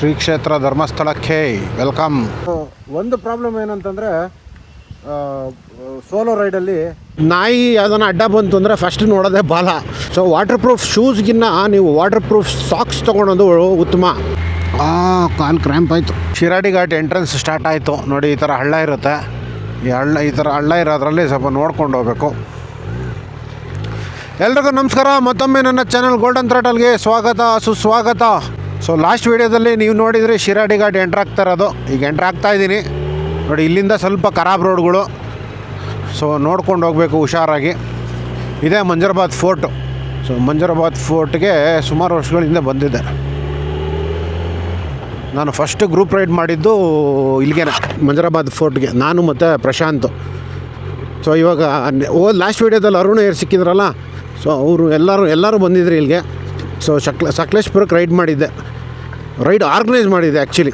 ಶ್ರೀ ಕ್ಷೇತ್ರ ಧರ್ಮಸ್ಥಳಕ್ಕೆ ವೆಲ್ಕಮ್. ಒಂದು ಪ್ರಾಬ್ಲಮ್ ಏನಂತಂದರೆ ಸೋಲೋ ರೈಡಲ್ಲಿ ನಾಯಿ ಅದನ್ನು ಅಡ್ಡ ಬಂತು ಅಂದರೆ ಫಸ್ಟ್ ನೋಡೋದೇ ಬಾಲ. ಸೊ ವಾಟರ್ ಪ್ರೂಫ್ ಶೂಸ್ಗಿನ್ನ ನೀವು ವಾಟರ್ ಪ್ರೂಫ್ ಸಾಕ್ಸ್ ತೊಗೊಳೋದು ಉತ್ತಮ. ಆ ಕಾಲು ಕ್ರ್ಯಾಂಪ್ ಆಯಿತು. ಶಿರಾಡಿ ಘಾಟ್ ಎಂಟ್ರೆನ್ಸ್ ಸ್ಟಾರ್ಟ್ ಆಯಿತು. ನೋಡಿ ಈ ಥರ ಹಳ್ಳ ಇರುತ್ತೆ. ಈ ಹಳ್ಳ ಈ ಥರ ಹಳ್ಳ ಇರೋದ್ರಲ್ಲಿ ಸ್ವಲ್ಪ ನೋಡ್ಕೊಂಡು ಹೋಗ್ಬೇಕು. ಎಲ್ರಿಗೂ ನಮಸ್ಕಾರ. ಮತ್ತೊಮ್ಮೆ ನನ್ನ ಚಾನಲ್ ಗೋಲ್ಡನ್ ಥ್ರಾಟಲ್ಗೆ ಸ್ವಾಗತ ಸುಸ್ವಾಗತ. ಸೊ ಲಾಸ್ಟ್ ವೀಡಿಯೋದಲ್ಲಿ ನೀವು ನೋಡಿದರೆ ಶಿರಾಡಿ ಘಾಟ್ ಎಂಟ್ರ್ ಆಗ್ತಾ ಇರೋದು. ಈಗ ಎಂಟ್ರಾಗ್ತಾ ಇದ್ದೀನಿ. ನೋಡಿ, ಇಲ್ಲಿಂದ ಸ್ವಲ್ಪ ಖರಾಬ್ ರೋಡ್ಗಳು. ಸೊ ನೋಡ್ಕೊಂಡು ಹೋಗಬೇಕು ಹುಷಾರಾಗಿ. ಇದೇ ಮಂಜರಾಬಾದ್ ಫೋರ್ಟು. ಸೊ ಮಂಜರಾಬಾದ್ ಫೋರ್ಟ್ಗೆ ಸುಮಾರು ವರ್ಷಗಳಿಂದ ಬಂದಿದ್ದೆ ನಾನು ಫಸ್ಟ್ ಗ್ರೂಪ್ ರೈಡ್ ಮಾಡಿದ್ದು ಇಲ್ಲಿಗೆ ಮಂಜರಾಬಾದ್ ಫೋರ್ಟ್ಗೆ. ನಾನು ಮತ್ತು ಪ್ರಶಾಂತ್. ಸೊ ಇವಾಗ, ಓ ಲಾಸ್ಟ್ ವೀಡಿಯೋದಲ್ಲಿ ಅರುಣ್ ಏರ್ ಸಿಕ್ಕಿದ್ರಲ್ಲ? ಸೊ ಅವರು ಎಲ್ಲರೂ ಎಲ್ಲರೂ ಬಂದಿದ್ರು ಇಲ್ಲಿಗೆ. ಸೊ ಸಕ್ಲ ಸಕಲೇಶ್ಪುರಕ್ಕೆ ರೈಡ್ ಮಾಡಿದ್ದೆ. ರೈಡ್ ಆರ್ಗನೈಸ್ ಮಾಡಿದ್ದೆ ಆ್ಯಕ್ಚುಲಿ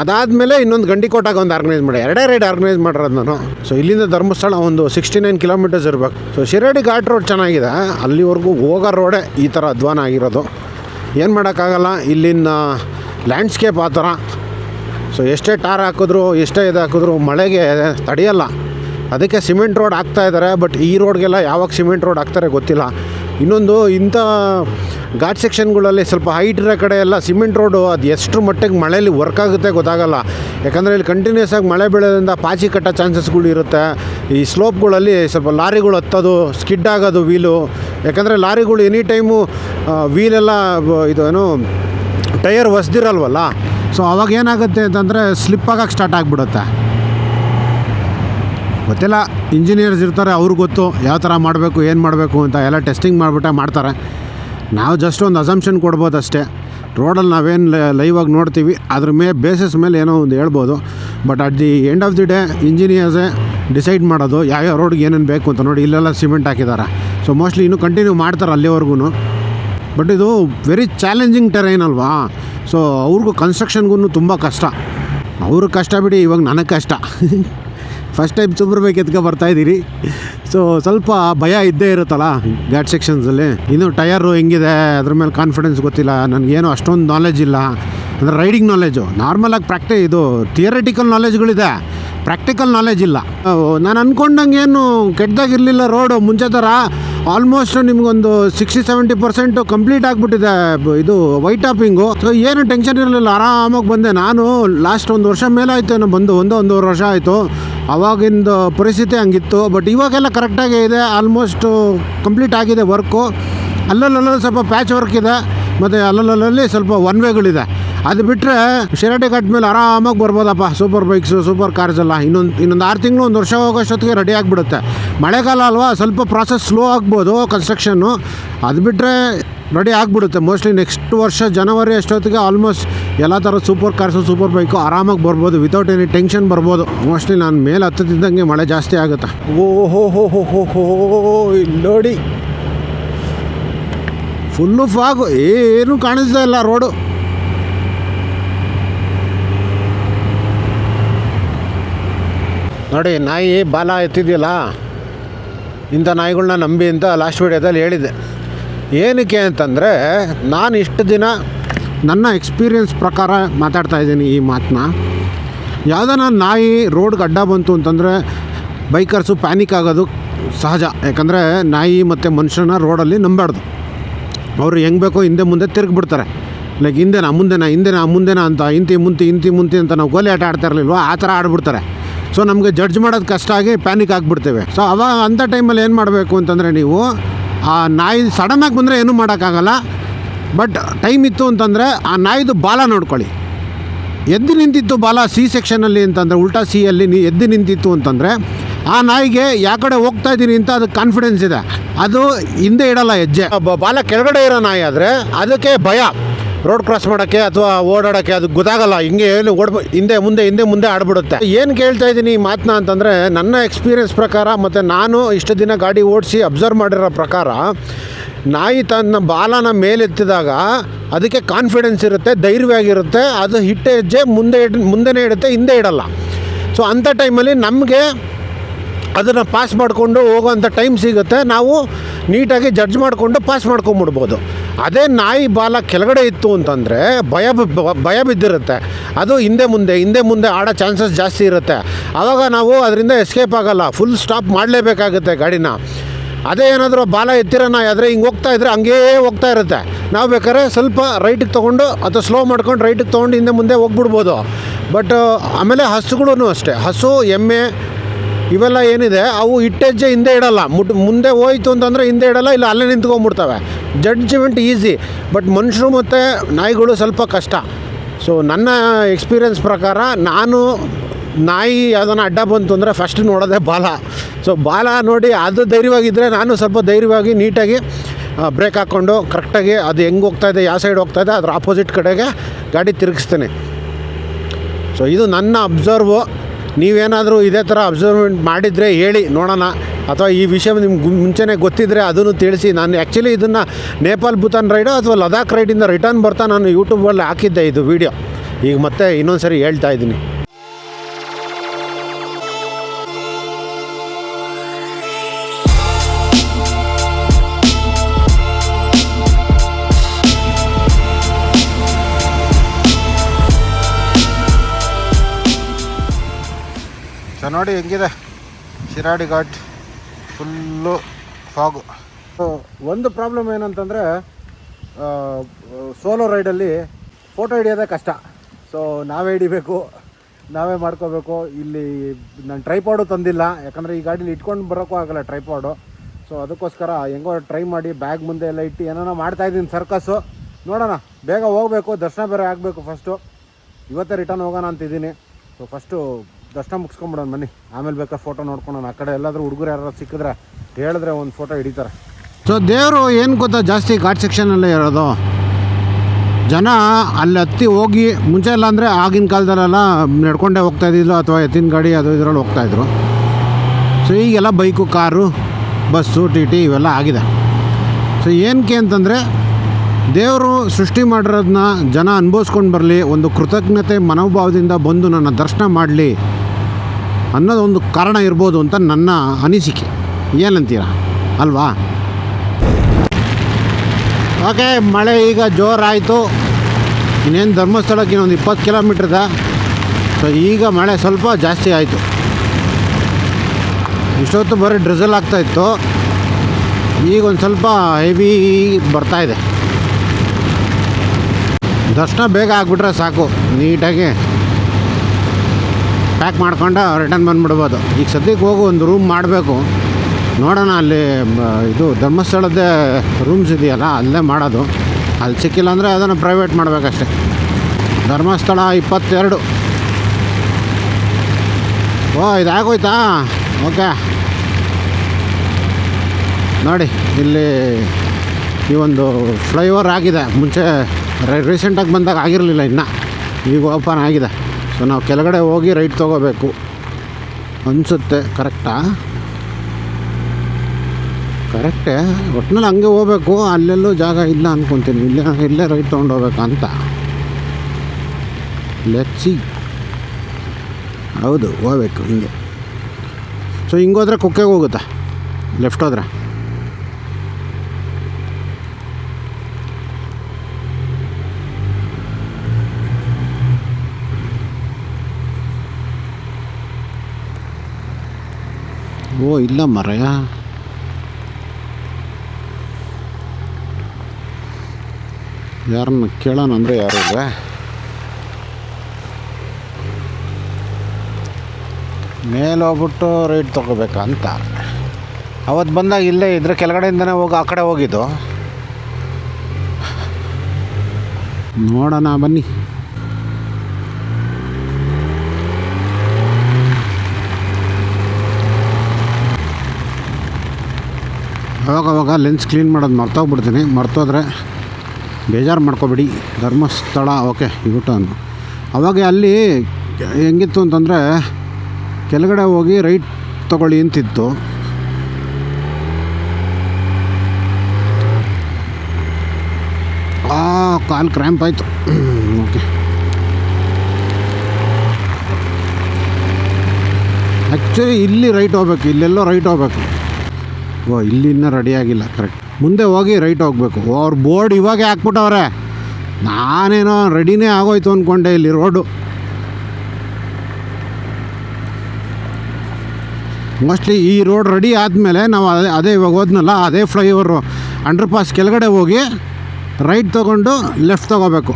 ಅದಾದಮೇಲೆ ಇನ್ನೊಂದು ಗಂಡಿಕೋಟಾಗ ಒಂದು ಆರ್ಗನೈಸ್ ಮಾಡಿ ಎರಡೇ ರೈಡ್ ಆರ್ಗನೈಸ್ ಮಾಡಿರೋದು ನಾನು. ಸೊ ಇಲ್ಲಿಂದ ಧರ್ಮಸ್ಥಳ ಒಂದು ಸಿಕ್ಸ್ಟಿ ನೈನ್ ಕಿಲೋಮೀಟರ್ಸ್ ಇರಬೇಕು. ಸೊ ಶಿರಾಡಿ ಘಾಟ್ ರೋಡ್ ಚೆನ್ನಾಗಿದೆ. ಅಲ್ಲಿವರೆಗೂ ಹೋಗೋ ರೋಡೇ ಈ ಥರ ಅಧ್ವಾನ ಆಗಿರೋದು. ಏನು ಮಾಡೋಕ್ಕಾಗಲ್ಲ? ಇಲ್ಲಿನ ಲ್ಯಾಂಡ್ಸ್ಕೇಪ್ ಆ ಥರ. ಸೊ ಎಷ್ಟೇ ಟಾರ್ ಹಾಕಿದ್ರು, ಎಷ್ಟೇ ಇದು ಹಾಕಿದ್ರು ಮಳೆಗೆ ತಡೆಯಲ್ಲ. ಅದಕ್ಕೆ ಸಿಮೆಂಟ್ ರೋಡ್ ಹಾಕ್ತಾ ಬಟ್ ಈ ರೋಡ್ಗೆಲ್ಲ ಯಾವಾಗ ಸಿಮೆಂಟ್ ರೋಡ್ ಹಾಕ್ತಾರೆ ಗೊತ್ತಿಲ್ಲ. ಇನ್ನೊಂದು ಇಂಥ ಘಾಟ್ ಸೆಕ್ಷನ್ಗಳಲ್ಲಿ ಸ್ವಲ್ಪ ಹೈಟ್ ಇರೋ ಕಡೆ ಎಲ್ಲ ಸಿಮೆಂಟ್ ರೋಡು ಅದು ಎಷ್ಟು ಮಟ್ಟಿಗೆ ಮಳೆಯಲ್ಲಿ ವರ್ಕ್ ಆಗುತ್ತೆ ಗೊತ್ತಾಗಲ್ಲ. ಯಾಕಂದರೆ ಇಲ್ಲಿ ಕಂಟಿನ್ಯೂಸ್ ಆಗಿ ಮಳೆ ಬೀಳೋದ್ರಿಂದ ಪಾಚಿ ಕಟ್ಟೋ ಚಾನ್ಸಸ್ಗಳು ಇರುತ್ತೆ. ಈ ಸ್ಲೋಪ್ಗಳಲ್ಲಿ ಸ್ವಲ್ಪ ಲಾರಿಗಳು ಹತ್ತೋದು ಸ್ಕಿಡ್ ಆಗೋದು ವೀಲು ಯಾಕಂದರೆ ಲಾರಿಗಳು ಎನಿ ಟೈಮು ವೀಲೆಲ್ಲ ಇದು ಏನು ಟೈರ್ ಒಸ್ದಿರಲ್ವಲ್ಲ ಸೊ ಅವಾಗ ಏನಾಗುತ್ತೆ ಅಂತಂದರೆ ಸ್ಲಿಪ್ ಆಗೋಕ್ಕೆ ಸ್ಟಾರ್ಟ್ ಆಗಿಬಿಡುತ್ತೆ. ಗೊತ್ತಿಲ್ಲ ಇಂಜಿನಿಯರ್ಸ್ ಇರ್ತಾರೆ ಅವ್ರಿಗೆ ಗೊತ್ತು, ಯಾವ ಥರ ಮಾಡಬೇಕು, ಏನು ಮಾಡಬೇಕು ಅಂತ ಎಲ್ಲ ಟೆಸ್ಟಿಂಗ್ ಮಾಡಿಬಿಟ್ಟೆ ಮಾಡ್ತಾರೆ. ನಾವು ಜಸ್ಟ್ ಒಂದು ಅಸಂಪ್ಷನ್ ಕೊಡ್ಬೋದು ಅಷ್ಟೇ. ರೋಡಲ್ಲಿ ನಾವೇನು ಲೈವಾಗಿ ನೋಡ್ತೀವಿ. ಅದ್ರ ಮೇ ಬೇಸಿಸ್ ಮೇಲೆ ಏನೋ ಒಂದು ಹೇಳ್ಬೋದು. But at the end of the day ಇಂಜಿನಿಯರ್ಸೇ decide ಮಾಡೋದು, ಯಾವ್ಯಾವ ರೋಡ್ಗೆ ಏನೇನು ಬೇಕು ಅಂತ ನೋಡಿ, ಇಲ್ಲೆಲ್ಲ ಸಿಮೆಂಟ್ ಹಾಕಿದ್ದಾರೆ ಸೊ ಮೋಸ್ಟ್ಲಿ ಇನ್ನೂ ಕಂಟಿನ್ಯೂ ಮಾಡ್ತಾರೆ ಅಲ್ಲಿವರೆಗೂ ಬಟ್ ಇದು ವೆರಿ ಚಾಲೆಂಜಿಂಗ್ ಟೆರೈನ್ ಅಲ್ವಾ? ಸೊ ಅವ್ರಿಗೂ ಕನ್ಸ್ಟ್ರಕ್ಷನ್ಗೂ ತುಂಬ ಕಷ್ಟ. ಅವ್ರಿಗೆ ಕಷ್ಟ ಬಿಡಿ, ಇವಾಗ ನನಗೆ ಕಷ್ಟ. ಫಸ್ಟ್ ಟೈಮ್ ತುಂಬ್ರಬೇಕು ಎತ್ಕೊ ಬರ್ತಾಯಿದ್ದೀರಿ ಸೊ ಸ್ವಲ್ಪ ಭಯ ಇದ್ದೇ ಇರುತ್ತಲ್ಲ ಘಾಟ್ ಸೆಕ್ಷನ್ಸಲ್ಲಿ ಇನ್ನು ಟಯರು ಹೆಂಗಿದೆ, ಅದ್ರ ಮೇಲೆ ಕಾನ್ಫಿಡೆನ್ಸ್ ಗೊತ್ತಿಲ್ಲ ನನಗೇನು ಅಷ್ಟೊಂದು ನಾಲೆಜ್ ಇಲ್ಲ. ಅಂದರೆ ರೈಡಿಂಗ್ ನಾಲೆಜು ನಾರ್ಮಲಾಗಿ ಪ್ರಾಕ್ಟಿ ಇದು ಥಿಯರಿಟಿಕಲ್ ನಾಲೆಜ್ಗಳಿದೆ ಪ್ರಾಕ್ಟಿಕಲ್ ನಾಲೆಜ್ ಇಲ್ಲ. ನಾನು ಅಂದ್ಕೊಂಡಂಗೆ ಏನು ಕೆಟ್ಟದಾಗಿರಲಿಲ್ಲ ರೋಡು ಮುಂಚೆ ಥರ ಆಲ್ಮೋಸ್ಟ್ ನಿಮಗೊಂದು ಸಿಕ್ಸ್ಟಿ ಸೆವೆಂಟಿ ಪರ್ಸೆಂಟು ಕಂಪ್ಲೀಟ್ ಆಗಿಬಿಟ್ಟಿದೆ ಇದು ವೈಟ್ ಟಾಪಿಂಗು ಸೊ ಏನು ಟೆನ್ಷನ್ ಇರಲಿಲ್ಲ, ಆರಾಮಾಗಿ ಬಂದೆ. ನಾನು ಲಾಸ್ಟ್ ಒಂದು ವರ್ಷ ಮೇಲೆ ಆಯಿತು, ಏನೋ ಬಂದು, ಒಂದು ಒಂದೂವರೆ ವರ್ಷ ಆಯಿತು. ಅವಾಗಿಂದ ಪರಿಸ್ಥಿತಿ ಹಂಗಿತ್ತು ಬಟ್ ಇವಾಗೆಲ್ಲ ಕರೆಕ್ಟಾಗೇ ಇದೆ ಆಲ್ಮೋಸ್ಟ್ ಕಂಪ್ಲೀಟ್ ಆಗಿದೆ ವರ್ಕು ಅಲ್ಲಲ್ಲಲ್ಲಿ ಸ್ವಲ್ಪ ಪ್ಯಾಚ್ ವರ್ಕ್ ಇದೆ, ಮತ್ತು ಅಲ್ಲಲ್ಲಲ್ಲಿ ಸ್ವಲ್ಪ ಒನ್ ವೇಗಳಿದೆ ಅದು ಬಿಟ್ಟರೆ ಶಿರಾಡಿ ಕಟ್ಟಮೇಲೆ ಮೇಲೆ ಆರಾಮಾಗಿ ಬರ್ಬೋದಪ್ಪ ಸೂಪರ್ ಬೈಕ್ಸು ಸೂಪರ್ ಕಾರ್ಸ್ ಎಲ್ಲ. ಇನ್ನೊಂದು ಇನ್ನೊಂದು ಆರು ತಿಂಗಳು ಒಂದು ವರ್ಷ ಹೋಗೋಷ್ಟೊತ್ತಿಗೆ ರೆಡಿ ಆಗಿಬಿಡುತ್ತೆ. ಮಳೆಗಾಲ ಅಲ್ವಾ, ಸ್ವಲ್ಪ ಪ್ರಾಸೆಸ್ ಸ್ಲೋ ಆಗ್ಬೋದು ಕನ್ಸ್ಟ್ರಕ್ಷನ್ನು ಅದು ಬಿಟ್ಟರೆ ರೆಡಿ ಆಗಿಬಿಡುತ್ತೆ. ಮೋಸ್ಟ್ಲಿ ನೆಕ್ಸ್ಟ್ ವರ್ಷ ಜನವರಿ ಅಷ್ಟೊತ್ತಿಗೆ ಆಲ್ಮೋಸ್ಟ್ ಎಲ್ಲ ಥರ ಸೂಪರ್ ಕಾರ್ಸು ಸೂಪರ್ ಬೈಕು ಆರಾಮಾಗಿ ಬರ್ಬೋದು ವಿತೌಟ್ ಎನಿ ಟೆನ್ಷನ್ ಬರ್ಬೋದು. ಮೋಸ್ಟ್ಲಿ ನಾನು ಮೇಲೆ ಹತ್ತದಿದ್ದಂಗೆ ಮಳೆ ಜಾಸ್ತಿ ಆಗುತ್ತೆ? ಓಹೋ ಹೋ ಹೋ ಹೋ ಹೋ ನೋಡಿ ಫುಲ್ಲು ಫಾಗು ಏನು ಕಾಣಿಸ್ತಾ ಇಲ್ಲ ರೋಡು ನೋಡಿ ನಾಯಿ ಬಾಲ ಎತ್ತಿದೆಯಲ್ಲ? ಇಂಥ ನಾಯಿಗಳನ್ನ ನಂಬಿ ಅಂತ ಲಾಸ್ಟ್ ವೀಡಿಯೋದಲ್ಲಿ ಹೇಳಿದ್ದೆ. ಏನಕ್ಕೆ ಅಂತಂದರೆ ನಾನು ಇಷ್ಟು ದಿನ ನನ್ನ ಎಕ್ಸ್ಪೀರಿಯನ್ಸ್ ಪ್ರಕಾರ ಮಾತಾಡ್ತಾ ಇದ್ದೀನಿ ಈ ಮಾತನ್ನ ಯಾವುದನ್ನ ನಾಯಿ ರೋಡ್ಗೆ ಅಡ್ಡ ಬಂತು ಅಂತಂದರೆ ಬೈಕರ್ಸು ಪ್ಯಾನಿಕ್ ಆಗೋದು ಸಹಜ. ಯಾಕಂದರೆ ನಾಯಿ ಮತ್ತು ಮನುಷ್ಯನ ರೋಡಲ್ಲಿ ನಂಬಾರ್ದು ಅವರು ಹೆಂಗೆ ಬೇಕೋ ಹಿಂದೆ ಮುಂದೆ ತಿರುಗಿಬಿಡ್ತಾರೆ. ಲೈಕ್ ಹಿಂದೆನಾ ಮುಂದೆನಾ ಹಿಂದೆನಾ ಮುಂದೆನಾ ಅಂತ ಇಂತಿ ಮುಂತಿ ಇಂತಿ ಮುಂತಿ ಅಂತ ನಾವು ಗೋಲಿ ಆಟ ಆಡ್ತಾ ಇರಲಿಲ್ವ? ಆ ಥರ ಆಡ್ಬಿಡ್ತಾರೆ. ಸೊ ನಮಗೆ ಜಡ್ಜ್ ಮಾಡೋದು ಕಷ್ಟ ಆಗಿ ಪ್ಯಾನಿಕ್ ಆಗಿಬಿಡ್ತೇವೆ. ಸೊ ಅವಾಗ ಅಂಥ ಟೈಮಲ್ಲಿ ಏನು ಮಾಡಬೇಕು ಅಂತಂದರೆ ನೀವು ಆ ನಾಯಿ ಸಡನ್ನಾಗಿ ಬಂದರೆ ಏನೂ ಮಾಡೋಕ್ಕಾಗಲ್ಲ. ಬಟ್ ಟೈಮ್ ಇತ್ತು ಅಂತಂದರೆ ಆ ನಾಯಿದು ಬಾಲ ನೋಡ್ಕೊಳ್ಳಿ. ಎದ್ದು ನಿಂತಿತ್ತು ಬಾಲ ಸಿ ಸೆಕ್ಷನಲ್ಲಿ ಅಂತಂದರೆ, ಉಲ್ಟಾ ಸಿಯಲ್ಲಿ ನೀ ಎದ್ದು ನಿಂತಿತ್ತು ಅಂತಂದರೆ, ಆ ನಾಯಿಗೆ ಯಾ ಕಡೆ ಹೋಗ್ತಾ ಇದ್ದೀನಿ ಅಂತ ಅದಕ್ಕೆ ಕಾನ್ಫಿಡೆನ್ಸ್ ಇದೆ. ಅದು ಹಿಂದೆ ಇಡಲ್ಲ ಹೆಜ್ಜೆ. ಬಾಲ ಕೆಳಗಡೆ ಇರೋ ನಾಯಿ ಆದರೆ ಅದಕ್ಕೆ ಭಯ. ರೋಡ್ ಕ್ರಾಸ್ ಮಾಡೋಕ್ಕೆ ಅಥವಾ ಓಡಾಡೋಕ್ಕೆ ಅದು ಗೊತ್ತಾಗಲ್ಲ. ಹಿಂಗೆ ಏನು ಓಡ್ ಹಿಂದೆ ಮುಂದೆ ಹಿಂದೆ ಮುಂದೆ ಆಡ್ಬಿಡುತ್ತೆ. ಏನು ಕೇಳ್ತಾ ಇದ್ದೀನಿ ಈ ಮಾತನ್ನ ಅಂತಂದರೆ ನನ್ನ ಎಕ್ಸ್ಪೀರಿಯನ್ಸ್ ಪ್ರಕಾರ ಮತ್ತು ನಾನು ಇಷ್ಟು ದಿನ ಗಾಡಿ ಓಡಿಸಿ ಅಬ್ಸರ್ವ್ ಮಾಡಿರೋ ಪ್ರಕಾರ ನಾಯಿ ತನ್ನ ಬಾಲನ ಮೇಲೆತ್ತಿದಾಗ ಅದಕ್ಕೆ ಕಾನ್ಫಿಡೆನ್ಸ್ ಇರುತ್ತೆ, ಧೈರ್ಯವಾಗಿರುತ್ತೆ, ಅದು ಹಿಟ್ಟ ಹೆಜ್ಜೆ ಮುಂದೆ ಇಡ್, ಮುಂದೆನೇ ಇಡುತ್ತೆ, ಹಿಂದೆ ಇಡಲ್ಲ. ಸೊ ಅಂಥ ಟೈಮಲ್ಲಿ ನಮಗೆ ಅದನ್ನು ಪಾಸ್ ಮಾಡಿಕೊಂಡು ಹೋಗೋವಂಥ ಟೈಮ್ ಸಿಗುತ್ತೆ. ನಾವು ನೀಟಾಗಿ ಜಡ್ಜ್ ಮಾಡಿಕೊಂಡು ಪಾಸ್ ಮಾಡ್ಕೊಂಬಿಡ್ಬೋದು. ಅದೇ ನಾಯಿ ಬಾಲ ಕೆಳಗಡೆ ಇತ್ತು ಅಂತಂದರೆ ಭಯ ಭಯ ಬಿದ್ದಿರುತ್ತೆ. ಅದು ಹಿಂದೆ ಮುಂದೆ ಹಿಂದೆ ಮುಂದೆ ಆಡೋ ಚಾನ್ಸಸ್ ಜಾಸ್ತಿ ಇರುತ್ತೆ. ಆವಾಗ ನಾವು ಅದರಿಂದ ಎಸ್ಕೇಪ್ ಆಗೋಲ್ಲ. ಫುಲ್ ಸ್ಟಾಪ್ ಮಾಡಲೇಬೇಕಾಗುತ್ತೆ ಗಾಡಿನ. ಅದೇ ಏನಾದರೂ ಬಾಲ ಎತ್ತಿರ ನಾಯಿ ಆದರೆ ಹಿಂಗೆ ಹೋಗ್ತಾ ಇದ್ರೆ ಹಂಗೇ ಹೋಗ್ತಾ ಇರುತ್ತೆ. ನಾವು ಬೇಕಾದ್ರೆ ಸ್ವಲ್ಪ ರೈಟಿಗೆ ತೊಗೊಂಡು ಅಥವಾ ಸ್ಲೋ ಮಾಡ್ಕೊಂಡು ರೈಟಿಗೆ ತೊಗೊಂಡು ಹಿಂದೆ ಮುಂದೆ ಹೋಗ್ಬಿಡ್ಬೋದು. ಬಟ್ ಆಮೇಲೆ ಹಸುಗಳೂ ಅಷ್ಟೇ. ಹಸು, ಎಮ್ಮೆ ಇವೆಲ್ಲ ಏನಿದೆ, ಅವು ಇಟ್ಟೆಜ್ಜೆ ಹಿಂದೆ ಇಡಲ್ಲ. ಮುಟ್, ಮುಂದೆ ಹೋಯ್ತು ಅಂತಂದರೆ ಹಿಂದೆ ಇಡಲ್ಲ, ಇಲ್ಲ ಅಲ್ಲೇ ನಿಂತ್ಕೊಂಡ್ಬಿಡ್ತವೆ. ಜಡ್ಜ್ಮೆಂಟ್ ಈಸಿ ಬಟ್ ಮನುಷ್ಯರು ಮತ್ತು ನಾಯಿಗಳು ಸ್ವಲ್ಪ ಕಷ್ಟ. ಸೊ ನನ್ನ ಎಕ್ಸ್ಪೀರಿಯೆನ್ಸ್ ಪ್ರಕಾರ ನಾನು ನಾಯಿ ಯಾವ್ದಾನ ಅಡ್ಡ ಬಂತು ಅಂದರೆ ಫಸ್ಟ್ ನೋಡೋದೇ ಬಾಲ. ಸೊ ಬಾಲ ನೋಡಿ ಅದು ಧೈರ್ಯವಾಗಿದ್ದರೆ ನಾನು ಸ್ವಲ್ಪ ಧೈರ್ಯವಾಗಿ ನೀಟಾಗಿ ಬ್ರೇಕ್ ಹಾಕ್ಕೊಂಡು ಕರೆಕ್ಟಾಗಿ ಅದು ಹೆಂಗೆ ಹೋಗ್ತಾ ಇದೆ, ಯಾವ ಸೈಡ್ ಹೋಗ್ತಾ ಇದೆ, ಅದ್ರ ಆಪೋಸಿಟ್ ಕಡೆಗೆ ಗಾಡಿ ತಿರುಗಿಸ್ತೇನೆ. ಸೊ ಇದು ನನ್ನ ಅಬ್ಸರ್ವು ನೀವೇನಾದರೂ ಇದೇ ಥರ ಅಬ್ಸರ್ವ್ಮೆಂಟ್ ಮಾಡಿದರೆ ಹೇಳಿ, ನೋಡೋಣ. ಅಥವಾ ಈ ವಿಷಯ ನಿಮ್ಗೆ ಮುಂಚೆನೇ ಗೊತ್ತಿದ್ದರೆ ಅದನ್ನು ತಿಳಿಸಿ. ನಾನು ಆ್ಯಕ್ಚುಲಿ ಇದನ್ನು ನೇಪಾಲ್ ಭೂತಾನ್ ರೈಡು ಅಥವಾ ಲದಾಖ್ ರೈಡಿಂದ ರಿಟರ್ನ್ ಬರ್ತಾ ನಾನು ಯೂಟ್ಯೂಬಲ್ಲಿ ಹಾಕಿದ್ದೆ ಇದು ವಿಡಿಯೋ ಈಗ ಮತ್ತೆ ಇನ್ನೊಂದು ಸರಿ ಹೇಳ್ತಾ ಇದ್ದೀನಿ. ನೋಡಿ ಹೆಂಗಿದೆ. Shiradi ghat full fog. ಒಂದು ಪ್ರಾಬ್ಲಮ್ ಏನಂತಂದರೆ ಸೋಲೋ ರೈಡಲ್ಲಿ ಫೋಟೋ ಹಿಡಿಯೋದೇ ಕಷ್ಟ. ಸೊ ನಾವೇ ಹಿಡಿಬೇಕು, ನಾವೇ ಮಾಡ್ಕೋಬೇಕು. ಇಲ್ಲಿ ನಾನು ಟ್ರೈಪಾಡು ತಂದಿಲ್ಲ. ಯಾಕಂದರೆ ಈ ಗಾಡೀಲಿ ಇಟ್ಕೊಂಡು ಬರೋಕ್ಕೂ ಆಗಲ್ಲ ಟ್ರೈಪಾಡು. ಸೊ ಅದಕ್ಕೋಸ್ಕರ ಹೆಂಗೋ ಟ್ರೈ ಮಾಡಿ, ಬ್ಯಾಗ್ ಮುಂದೆ ಎಲ್ಲ ಇಟ್ಟು ಏನೋ ಮಾಡ್ತಾಯಿದ್ದೀನಿ ಸರ್ಕಸ್ಸು. ನೋಡೋಣ, ಬೇಗ ಹೋಗಬೇಕು, ದರ್ಶನ ಬೇರೆ ಆಗಬೇಕು ಫಸ್ಟು ಇವತ್ತೇ ರಿಟರ್ನ್ ಹೋಗೋಣ ಅಂತಿದ್ದೀನಿ. ಸೊ ಫಸ್ಟು ದರ್ಶನ ಮುಗಿಸ್ಕೊಂಬಿಡೋಣ, ಬನ್ನಿ. ಆಮೇಲೆ ಬೇಕಾದ್ರೆ ಫೋಟೋ ನೋಡ್ಕೊಳೋಣ. ಆ ಕಡೆ ಎಲ್ಲಾದರೂ ಹುಡುಗರು ಯಾರು ಸಿಕ್ಕಿದ್ರೆ ಹೇಳಿದ್ರೆ ಒಂದು ಫೋಟೋ ಹಿಡಿತಾರೆ. ಸೊ ದೇವರು ಏನು ಗೊತ್ತಾ ಜಾಸ್ತಿ ಘಾಟ್ ಸೆಕ್ಷನಲ್ಲೇ ಇರೋದು? ಜನ ಅಲ್ಲಿ ಹತ್ತಿ ಹೋಗಿ, ಮುಂಚೆ ಎಲ್ಲ ಅಂದರೆ ಆಗಿನ ಕಾಲದಲ್ಲೆಲ್ಲ ನಡ್ಕೊಂಡೇ ಹೋಗ್ತಾ ಇದ್ದಿದ್ರು ಅಥವಾ ಎತ್ತಿನ ಗಾಡಿ ಅದು ಇದರಲ್ಲಿ ಹೋಗ್ತಾಯಿದ್ರು ಸೊ ಈಗೆಲ್ಲ bike, car, bus, T T ಇವೆಲ್ಲ ಆಗಿದೆ. ಸೊ ಏನಕ್ಕೆ ಅಂತಂದರೆ ದೇವರು ಸೃಷ್ಟಿ ಮಾಡಿರೋದನ್ನ ಜನ ಅನುಭವಿಸ್ಕೊಂಡು ಬರಲಿ, ಒಂದು ಕೃತಜ್ಞತೆ, ಮನೋಭಾವದಿಂದ ಬಂದು ನನ್ನ ದರ್ಶನ ಮಾಡಲಿ ಅನ್ನೋದೊಂದು ಕಾರಣ ಇರ್ಬೋದು ಅಂತ ನನ್ನ ಅನಿಸಿಕೆ. ಏನಂತೀರ ಅಲ್ವಾ? ಓಕೆ, ಮಳೆ ಈಗ ಜೋರಾಯಿತು. ಇನ್ನೇನು ಧರ್ಮಸ್ಥಳಕ್ಕೆ ಇನ್ನೊಂದು ಇಪ್ಪತ್ತು ಕಿಲೋಮೀಟ್ರದ ಸೊ ಈಗ ಮಳೆ ಸ್ವಲ್ಪ ಜಾಸ್ತಿ ಆಯಿತು. ಇಷ್ಟೊತ್ತು ಬರೀ ಡ್ರಿಸಲ್ ಆಗ್ತಾಯಿತ್ತು ಈಗ ಒಂದು ಸ್ವಲ್ಪ ಹೆವಿ ಬರ್ತಾಯಿದೆ ದರ್ಶನ ಬೇಗ ಆಗಿಬಿಟ್ರೆ ಸಾಕು. ನೀಟಾಗಿ ಪ್ಯಾಕ್ ಮಾಡ್ಕೊಂಡು ರಿಟರ್ನ್ ಬಂದುಬಿಡ್ಬೋದು. ಈಗ ಸದ್ಯಕ್ಕೆ ಹೋಗು, ಒಂದು ರೂಮ್ ಮಾಡಬೇಕು. ನೋಡೋಣ ಅಲ್ಲಿ ಇದು ಧರ್ಮಸ್ಥಳದ್ದೇ ರೂಮ್ಸ್ ಇದೆಯಲ್ಲ, ಅಲ್ಲೇ ಮಾಡೋದು. ಅಲ್ಲಿ ಸಿಕ್ಕಿಲ್ಲ ಅಂದರೆ ಅದನ್ನು ಪ್ರೈವೇಟ್ ಮಾಡಬೇಕಷ್ಟೆ. ಧರ್ಮಸ್ಥಳ ಇಪ್ಪತ್ತೆರಡು. ಓ, ಇದಾಗೋಯ್ತಾ? ಓಕೆ. ನೋಡಿ, ಇಲ್ಲಿ ಈ ಒಂದು ಫ್ಲೈಓವರ್ ಆಗಿದೆ. ಮುಂಚೆ ರೀಸೆಂಟಾಗಿ ಬಂದಾಗ ಆಗಿರಲಿಲ್ಲ ಇನ್ನು. ಈಗ ಓಪನ್ ಆಗಿದೆ. ಸೊ ನಾವು ಕೆಳಗಡೆ ಹೋಗಿ ರೈಟ್ ತೊಗೋಬೇಕು. ಅನಿಸುತ್ತೆ ಕರೆಕ್ಟಾ ಕರೆಕ್ಟೇ ಒಟ್ಟಿನಲ್ಲಿ ಹಂಗೆ ಹೋಗ್ಬೇಕು. ಅಲ್ಲೆಲ್ಲೂ ಜಾಗ ಇಲ್ಲ ಅಂದ್ಕೊತೀನಿ ಇಲ್ಲೇ ಇಲ್ಲೇ ರೈಟ್ ತೊಗೊಂಡು ಹೋಗ್ಬೇಕಂತ ಲೆಚ್ಚಿ ಹೌದು, ಹೋಗ್ಬೇಕು ಹಿಂಗೆ. ಸೊ ಹಿಂಗೋದ್ರೆ ಕುಕ್ಕೆಗೆ ಹೋಗುತ್ತೆ? ಲೆಫ್ಟ್ ಹೋದ್ರೆ? ಓ, ಇಲ್ಲ ಮರಯ ಯಾರನ್ನ ಕೇಳೋಣ ಅಂದರೆ ಯಾರು ಇಲ್ಲ ಮೇಲೆ ಹೋಗ್ಬಿಟ್ಟು ರೈಟ್ ತೊಗೋಬೇಕಂತ. ಅವತ್ತು ಬಂದಾಗ ಇಲ್ಲೇ ಇದ್ರೆ ಕೆಳಗಡೆಯಿಂದನೇ ಹೋಗಿ, ಆ ಕಡೆ ಹೋಗಿದ್ದು. ನೋಡೋಣ ಬನ್ನಿ. ಅವಾಗ ಅವಾಗ ಲೆನ್ಸ್ ಕ್ಲೀನ್ ಮಾಡೋದು ಮರ್ತೋಗ್ಬಿಡ್ತೀನಿ. ಮರ್ತೋದ್ರೆ ಬೇಜಾರು ಮಾಡ್ಕೋಬೇಡಿ. ಧರ್ಮಸ್ಥಳ, ಓಕೆ ಯೂಟರ್ನ್ ಅವಾಗ ಅಲ್ಲಿ ಹೆಂಗಿತ್ತು ಅಂತಂದರೆ ಕೆಳಗಡೆ ಹೋಗಿ ರೈಟ್ ತಗೊಳ್ಳಿ ಅಂತಿತ್ತು. ಆ, ಕಾಲು ಕ್ರ್ಯಾಂಪ್ ಆಯಿತು. ಓಕೆ. ಆ್ಯಕ್ಚುಲಿ ಇಲ್ಲಿ ರೈಟ್ ಹೋಗ್ಬೇಕು. ಇಲ್ಲೆಲ್ಲೋ ರೈಟ್ ಹೋಗ್ಬೇಕು. ಓ, ಇಲ್ಲಿ ಇನ್ನೂ ರೆಡಿ ಆಗಿಲ್ಲ ಕರೆಕ್ಟ್ ಮುಂದೆ ಹೋಗಿ ರೈಟ್ ಹೋಗಬೇಕು. ಅವ್ರ ಬೋರ್ಡ್ ಇವಾಗೆ ಹಾಕ್ಬಿಟ್ಟವ್ರೆ. ನಾನೇನೋ ರೆಡಿನೇ ಆಗೋಯ್ತು ಅಂದ್ಕೊಂಡೆ ಇಲ್ಲಿ ರೋಡು ಮೋಸ್ಟ್ಲಿ ಈ ರೋಡ್ ರೆಡಿ ಆದಮೇಲೆ ನಾವು ಅದೇ ಅದೇ ಇವಾಗ ಹೋದ್ನಲ್ಲ, ಅದೇ ಫ್ಲೈಓವರು ಅಂಡರ್ ಪಾಸ್ ಕೆಳಗಡೆ ಹೋಗಿ ರೈಟ್ ತೊಗೊಂಡು ಲೆಫ್ಟ್ ತೊಗೋಬೇಕು.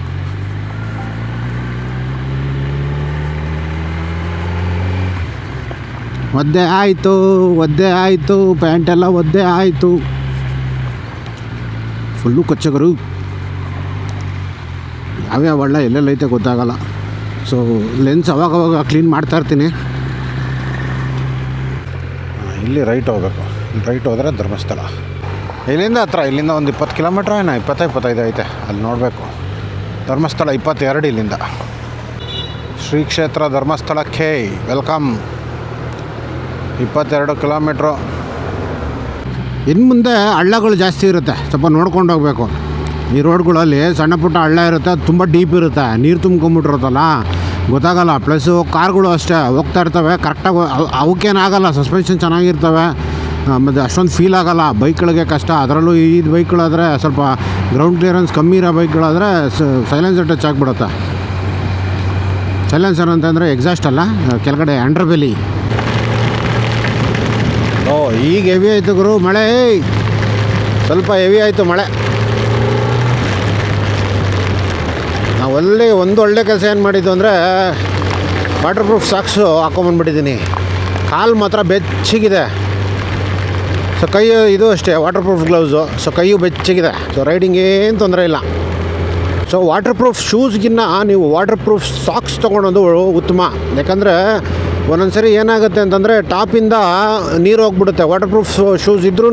ಒದ್ದೆ ಆಯಿತು ಒದ್ದೆ ಆಯಿತು ಪ್ಯಾಂಟೆಲ್ಲ ಒದ್ದೆ ಆಯಿತು. ಫುಲ್ಲು ಕೊಚ್ಚಗರು. ಯಾವ್ಯಾವ ಒಳ್ಳೆ ಎಲ್ಲೆಲ್ಲೈತೆ ಗೊತ್ತಾಗಲ್ಲ. ಸೊ ಲೆನ್ಸ್ ಅವಾಗವಾಗ ಕ್ಲೀನ್ ಮಾಡ್ತಾ ಇರ್ತೀನಿ. ಇಲ್ಲಿ ರೈಟ್ ಹೋಗ್ಬೇಕು. ರೈಟ್ ಹೋದರೆ ಧರ್ಮಸ್ಥಳ. ಇಲ್ಲಿಂದ ಹತ್ರ, ಇಲ್ಲಿಂದ ಒಂದು ಇಪ್ಪತ್ತು ಕಿಲೋಮೀಟ್ರ್ ಏನೋ ಇಪ್ಪತ್ತ ಇಪ್ಪತ್ತೈದು ಐತೆ. ಅಲ್ಲಿ ನೋಡಬೇಕು. ಧರ್ಮಸ್ಥಳ ಇಪ್ಪತ್ತೆರಡು ಇಲ್ಲಿಂದ. ಶ್ರೀ ಕ್ಷೇತ್ರ ಧರ್ಮಸ್ಥಳಕ್ಕೆ ವೆಲ್ಕಮ್ ಇಪ್ಪತ್ತೆರಡು ಕಿಲೋಮೀಟ್ರು. ಇನ್ನು ಮುಂದೆ ಹಳ್ಳಗಳು ಜಾಸ್ತಿ ಇರುತ್ತೆ. ಸ್ವಲ್ಪ ನೋಡ್ಕೊಂಡು ಹೋಗ್ಬೇಕು. ಈ ರೋಡ್ಗಳಲ್ಲಿ ಸಣ್ಣ ಪುಟ್ಟ ಹಳ್ಳ ಇರುತ್ತೆ, ತುಂಬ ಡೀಪ್ ಇರುತ್ತೆ. ನೀರು ತುಂಬ್ಕೊಂಬಿಟ್ಟಿರುತ್ತಲ್ಲ? ಗೊತ್ತಾಗಲ್ಲ. ಪ್ಲಸ್ಸು ಕಾರ್ಗಳು ಅಷ್ಟೇ. ಹೋಗ್ತಾ ಇರ್ತವೆ. ಕರೆಕ್ಟಾಗಿ ಅವಕ್ಕೇನಾಗಲ್ಲ ಸಸ್ಪೆನ್ಷನ್ ಚೆನ್ನಾಗಿರ್ತವೆ. ಮತ್ತು ಅಷ್ಟೊಂದು ಫೀಲ್ ಆಗಲ್ಲ. ಬೈಕ್ಗಳಿಗೆ ಕಷ್ಟ. ಅದರಲ್ಲೂ ಈ ಬೈಕ್ಗಳಾದರೆ ಸ್ವಲ್ಪ ಗ್ರೌಂಡ್ ಕ್ಲಿಯರೆನ್ಸ್ ಕಮ್ಮಿ ಇರೋ ಬೈಕ್ಗಳಾದರೆ ಸೈಲೆನ್ಸರ್ ಟಚ್ ಆಗಿಬಿಡುತ್ತೆ. ಸೈಲೆನ್ಸರ್ ಅಂತಂದರೆ ಎಕ್ಸಾಸ್ಟ್ ಅಲ್ಲ? ಕೆಳಗಡೆ ಅಂಡರ್ ಈಗ ಹೆವಿ ಆಯಿತು ಗುರು, ಮಳೆ. ಸ್ವಲ್ಪ ಹೆವಿ ಆಯಿತು ಮಳೆ. ನಾವು ಒಳ್ಳೆ ಒಂದು ಒಳ್ಳೆ ಕೆಲಸ ಏನು ಮಾಡಿದ್ದು ಅಂದರೆ ವಾಟರ್ ಪ್ರೂಫ್ ಸಾಕ್ಸು ಹಾಕೊಂಬಂದ್ಬಿಟ್ಟಿದ್ದೀನಿ ಕಾಲು ಮಾತ್ರ ಬೆಚ್ಚಗಿದೆ. ಸೊ ಕೈ ಇದು ಅಷ್ಟೇ ವಾಟರ್ ಪ್ರೂಫ್ ಗ್ಲೌಸು ಸೊ ಕೈಯು ಬೆಚ್ಚಗಿದೆ. ಸೊ ರೈಡಿಂಗ್ ಏನು ತೊಂದರೆ ಇಲ್ಲ. ಸೊ ವಾಟರ್ ಪ್ರೂಫ್ ಶೂಸ್ಗಿನ್ನ ನೀವು ವಾಟರ್ ಪ್ರೂಫ್ ಸಾಕ್ಸ್ ತೊಗೊಳೋದು ಉತ್ತಮ. ಯಾಕಂದರೆ ಒಂದೊಂದು ಸರಿ ಏನಾಗುತ್ತೆ ಅಂತಂದರೆ ಟಾಪಿಂದ ನೀರು ಹೋಗ್ಬಿಡುತ್ತೆ. ವಾಟರ್ ಪ್ರೂಫ್ ಶೂಸ್ ಇದ್ರೂ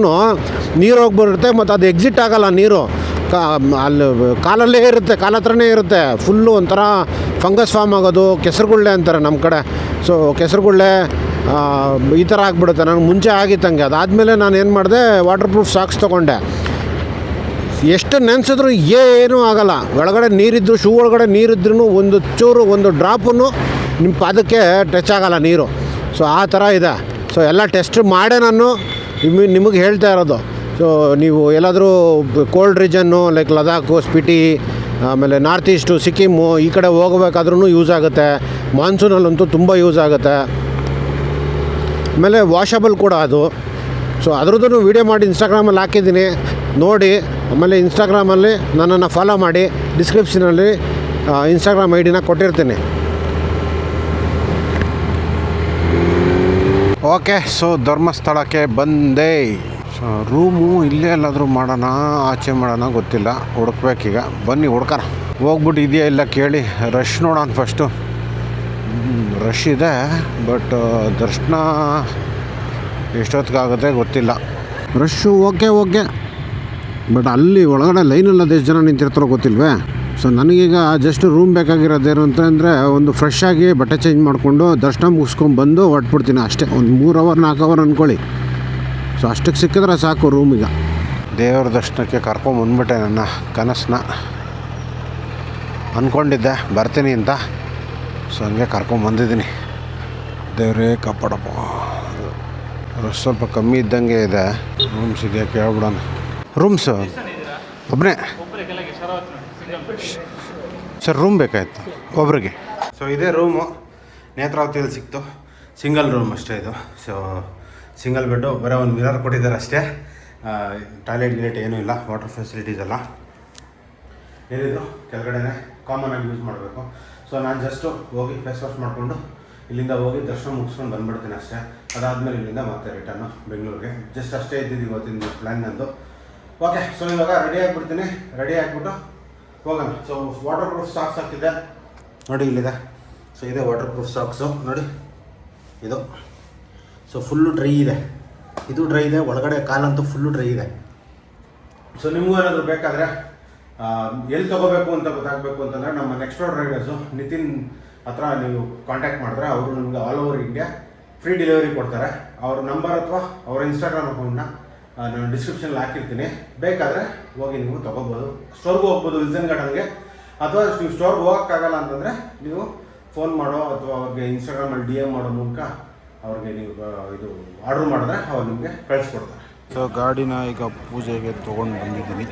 ನೀರು ಹೋಗ್ಬಿಡುತ್ತೆ ಮತ್ತು ಅದು ಎಕ್ಸಿಟ್ ಆಗೋಲ್ಲ ನೀರು. ಕಾ, ಅಲ್ಲಿ ಕಾಲಲ್ಲೇ ಇರುತ್ತೆ, ಕಾಲ ಹತ್ರನೇ ಇರುತ್ತೆ. ಫುಲ್ಲು ಒಂಥರ ಫಂಗಸ್ ಫಾರ್ಮ್ ಆಗೋದು, ಕೆಸರುಗುಳ್ಳೆ ಅಂತಾರೆ ನಮ್ಮ ಕಡೆ. ಸೊ ಕೆಸರುಗುಳ್ಳೆ ಈ ಥರ ಆಗಿಬಿಡುತ್ತೆ. ನನಗೆ ಮುಂಚೆ ಆಗಿತ್ತಂಗೆ ಅದಾದಮೇಲೆ ನಾನು ಏನು ಮಾಡಿದೆ ವಾಟರ್ ಪ್ರೂಫ್ ಸಾಕ್ಸ್ ತೊಗೊಂಡೆ. ಎಷ್ಟು ನೆನೆಸಿದ್ರು ಏನೂ ಆಗೋಲ್ಲ. ಒಳಗಡೆ ನೀರಿದ್ದು ಶೂ ಒಳಗಡೆ ನೀರಿದ್ರೂ ಒಂದು ಚೂರು, ಒಂದು ಡ್ರಾಪು ನಿಮ್ಮ ಪಾದಕ್ಕೆ ಟಚ್ ಆಗೋಲ್ಲ ನೀರು. ಸೊ ಆ ಥರ ಇದೆ. ಸೊ ಎಲ್ಲ ಟೆಸ್ಟ್ ಮಾಡೇ ನಾನು ನಿಮಗೆ ಹೇಳ್ತಾ ಇರೋದು. ಸೊ ನೀವು ಎಲ್ಲಾದರೂ cold region like Ladakh Spiti ಆಮೇಲೆ ನಾರ್ತ್ ಈಸ್ಟು ಸಿಕ್ಕಿಮು ಈ ಕಡೆ ಹೋಗಬೇಕಾದ್ರೂ ಯೂಸ್ ಆಗುತ್ತೆ. ಮಾನ್ಸೂನಲ್ಲಂತೂ ತುಂಬ ಯೂಸ್ ಆಗುತ್ತೆ. ಆಮೇಲೆ ವಾಷಬಲ್ ಕೂಡ ಅದು. ಸೊ ಅದ್ರದ್ದು ವೀಡಿಯೋ ಮಾಡಿ ಇನ್ಸ್ಟಾಗ್ರಾಮಲ್ಲಿ ಹಾಕಿದ್ದೀನಿ. ನೋಡಿ, ಆಮೇಲೆ ಇನ್ಸ್ಟಾಗ್ರಾಮಲ್ಲಿ ನನ್ನನ್ನು ಫಾಲೋ ಮಾಡಿ. ಡಿಸ್ಕ್ರಿಪ್ಷನಲ್ಲಿ ಇನ್ಸ್ಟಾಗ್ರಾಮ್ ಐ ಡಿನ ಕೊಟ್ಟಿರ್ತೀನಿ. ಓಕೆ, ಸೊ ಧರ್ಮಸ್ಥಳಕ್ಕೆ ಬಂದೆ. ಸೊ ರೂಮು ಇಲ್ಲೇ ಎಲ್ಲಾದರೂ ಮಾಡೋಣ, ಆಚೆ ಮಾಡೋಣ ಗೊತ್ತಿಲ್ಲ. ಹುಡುಕ್ಬೇಕೀಗ ಬನ್ನಿ, ಹುಡ್ಕೋಣ. ಹೋಗ್ಬಿಟ್ಟು ಇದೆಯಾ ಇಲ್ಲ ಕೇಳಿ. ರಶ್ ನೋಡೋಣ ಫಸ್ಟು ರಶ್ ಇದೆ ಬಟ್ ದರ್ಶನ ಎಷ್ಟೊತ್ತಿಗಾಗುತ್ತೆ ಗೊತ್ತಿಲ್ಲ. Rush okay okay. ಬಟ್ ಅಲ್ಲಿ ಒಳಗಡೆ ಲೈನಲ್ಲಿ ಅದೆಷ್ಟು ಜನ ನಿಂತಿರ್ತಾರೋ ಗೊತ್ತಿಲ್ವೇ? ಸೊ ನನಗೀಗ ಜಸ್ಟ್ ರೂಮ್ ಬೇಕಾಗಿರೋದೇನು ಅಂತಂದರೆ ಒಂದು ಫ್ರೆಶ್ ಆಗಿ ಬಟ್ಟೆ ಚೇಂಜ್ ಮಾಡಿಕೊಂಡು ದರ್ಶನ ಮುಗಿಸ್ಕೊಂಡು ಬಂದು ಹೊಟ್ಬಿಡ್ತೀನಿ ಅಷ್ಟೇ. ಒಂದು ಮೂರು ಅವರ್ ನಾಲ್ಕು ಅವರ್ ಅಂದ್ಕೊಳ್ಳಿ ಸೊ ಅಷ್ಟಕ್ಕೆ ಸಿಕ್ಕಿದ್ರೆ ಸಾಕು ರೂಮಿಗೆ ದೇವರ ದರ್ಶನಕ್ಕೆ ಕರ್ಕೊಂಬಂದ್ಬಿಟ್ಟೆ ನನ್ನ ಕನಸನ್ನ ಅಂದ್ಕೊಂಡಿದ್ದೆ ಬರ್ತೀನಿ ಅಂತ. ಸೊ ಹಂಗೆ ಕರ್ಕೊಂಬಂದಿದ್ದೀನಿ ದೇವರೇ ಕಾಪಾಡಪ್ಪ. ಸ್ವಲ್ಪ ಕಮ್ಮಿ ಇದ್ದಂಗೆ ಇದೆ. ರೂಮ್ಸ್ ಇದೆಯಾ ಕೇಳ್ಬಿಡೋಣ. ರೂಮ್ಸ್ ಒಬ್ಬನೇ ಸರ್ ರೂಮ್ ಬೇಕಾಯ್ತು. ಒಬ್ರಿಗೆ. ಸೊ ಇದೇ ರೂಮು ನೇತ್ರಾವತಿಯಲ್ಲಿ ಸಿಕ್ತು. ಸಿಂಗಲ್ ರೂಮ್ ಅಷ್ಟೇ ಇದು. ಸೊ ಸಿಂಗಲ್ ಬೆಡ್ಡು ಬರೀ ಒಂದು ಮಿರರ್ ಕೊಟ್ಟಿದ್ದಾರೆ ಅಷ್ಟೇ. ಟಾಯ್ಲೆಟ್ ಗಿಲೆಟ್ ಏನೂ ಇಲ್ಲ. ವಾಟರ್ ಫೆಸಿಲಿಟೀಸ್ ಎಲ್ಲ. ಏನಿದ್ರು ಕೆಳಗಡೆನೆ ಕಾಮನ್ ಆಗಿ ಯೂಸ್ ಮಾಡಬೇಕು. ಸೊ ನಾನು ಜಸ್ಟು ಹೋಗಿ ಫೇಸ್ ವಾಶ್ ಮಾಡಿಕೊಂಡು ಇಲ್ಲಿಂದ ಹೋಗಿ ದರ್ಶನ ಮುಗಿಸ್ಕೊಂಡು ಬಂದ್ಬಿಡ್ತೀನಿ ಅಷ್ಟೇ. ಅದಾದಮೇಲೆ ಇಲ್ಲಿಂದ ಮತ್ತೆ ರಿಟರ್ನು ಬೆಂಗಳೂರಿಗೆ. ಜಸ್ಟ್ ಅಷ್ಟೇ ಇದ್ದಿದ್ದು ಇವತ್ತಿನ ಪ್ಲ್ಯಾನ್ ನಂದು. ಓಕೆ ಸೊ ಇವಾಗ ರೆಡಿ ಆಗಿಬಿಡ್ತೀನಿ. ರೆಡಿ ಆಗಿಬಿಟ್ಟು ಹೋಗೋಣ. ಸೊ ವಾಟರ್ ಪ್ರೂಫ್ ಸಾಕ್ಸ್ ಹಾಕಿದ್ದೆ. ನೋಡಿ ಇಲ್ಲಿದೆ. ಸೊ ಇದೆ ವಾಟರ್ ಪ್ರೂಫ್ ಸಾಕ್ಸು ನೋಡಿ. ಇದು. ಸೊ ಫುಲ್ಲು ಡ್ರೈ ಇದೆ. ಇದು ಡ್ರೈ ಇದೆ. ಒಳಗಡೆ ಕಾಲಂತೂ ಫುಲ್ಲು ಡ್ರೈ ಇದೆ. ಸೊ ನಿಮಗೂ ಏನಾದರೂ ಬೇಕಾದರೆ ಎಲ್ಲಿ ತೊಗೋಬೇಕು ಅಂತ ಗೊತ್ತಾಗಬೇಕು ಅಂತಂದರೆ ನಮ್ಮ ನೆಕ್ಸ್ಟ್ ಡೋರ್ ರೈಡರ್ಸು ನಿತಿನ್ ಹತ್ರ ನೀವು ಕಾಂಟ್ಯಾಕ್ಟ್ ಮಾಡಿದ್ರೆ ಅವರು ನಿಮಗೆ all over India free delivery ಕೊಡ್ತಾರೆ. ಅವ್ರ ನಂಬರ್ ಅಥವಾ ಅವರ ಇನ್ಸ್ಟಾಗ್ರಾಮ್ ಅಕೌಂಟ್ನ ನಾನು ಡಿಸ್ಕ್ರಿಪ್ಷನಲ್ಲಿ ಹಾಕಿರ್ತೀನಿ. ಬೇಕಾದರೆ ಹೋಗಿ ನೀವು ತೊಗೋಬೋದು. ಸ್ಟೋರ್ಗೂ ಹೋಗ್ಬೋದು ವಿಲ್ಸನ್ ಗಾರ್ಡನ್ಗೆ ಅಥವಾ ನೀವು ಸ್ಟೋರ್ಗೆ ಹೋಗೋಕ್ಕಾಗಲ್ಲ ಅಂತಂದರೆ ನೀವು ಫೋನ್ ಮಾಡೋ ಅಥವಾ ಅವ್ರಿಗೆ ಇನ್ಸ್ಟಾಗ್ರಾಮಲ್ಲಿ ಡಿ ಎಂ ಮಾಡೋ ಮೂಲಕ ಅವ್ರಿಗೆ ನೀವು ಇದು ಆರ್ಡ್ರ್ ಮಾಡಿದ್ರೆ ಅವ್ರು ನಿಮಗೆ ಕಳಿಸ್ಕೊಡ್ತಾರೆ. ಸೊ ಗಾಡಿನ ಈಗ ಪೂಜೆಗೆ ತೊಗೊಂಡು ಬಂದಿದ್ದೀನಿ.